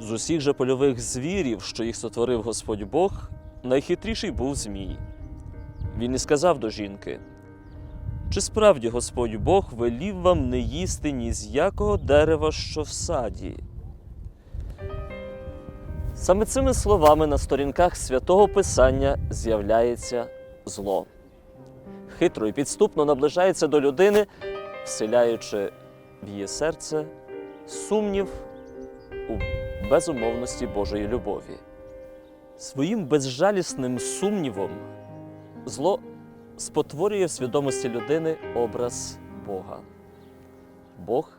З усіх же польових звірів, що їх сотворив Господь Бог, найхитріший був Змій. Він і сказав до жінки: Чи справді Господь Бог велів вам не їсти ні з якого дерева, що в саді? Саме цими словами на сторінках святого Писання з'являється зло. Хитро і підступно наближається до людини, вселяючи в її серце сумнів у безумовності Божої любові. Своїм безжалісним сумнівом зло спотворює в свідомості людини образ Бога. Бог,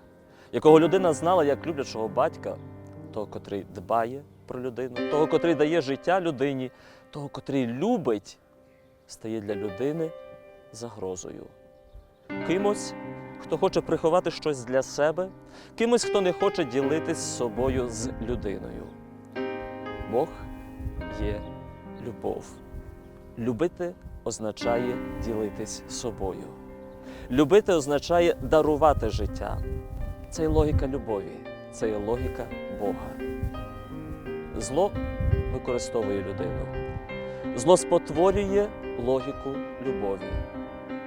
якого людина знала як люблячого батька, того, котрий дбає про людину, того, котрий дає життя людині, того, котрий любить, стає для людини загрозою. Кимось, хто хоче приховати щось для себе, кимось, хто не хоче ділитись собою з людиною. Бог є любов. Любити означає ділитись собою. Любити означає дарувати життя. Це є логіка любові, це є логіка Бога. Зло використовує людину. Зло спотворює логіку любові,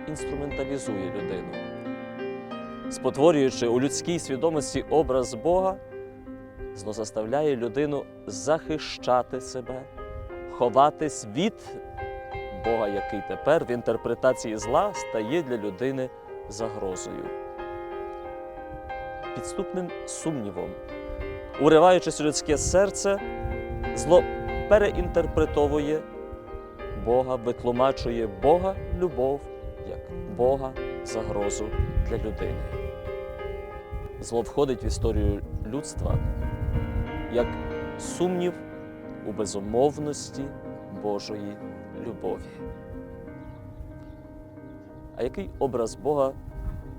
інструменталізує людину. Спотворюючи у людській свідомості образ Бога, зло заставляє людину захищати себе, ховатись від Бога, який тепер в інтерпретації зла стає для людини загрозою. Підступним сумнівом, уриваючись у людське серце, зло переінтерпретовує Бога, витлумачує Бога любов як Бога загрозу для людини. Зло входить в історію людства як сумнів у безумовності Божої любові. А який образ Бога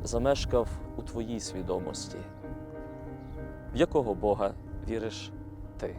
замешкав у твоїй свідомості? В якого Бога віриш ти?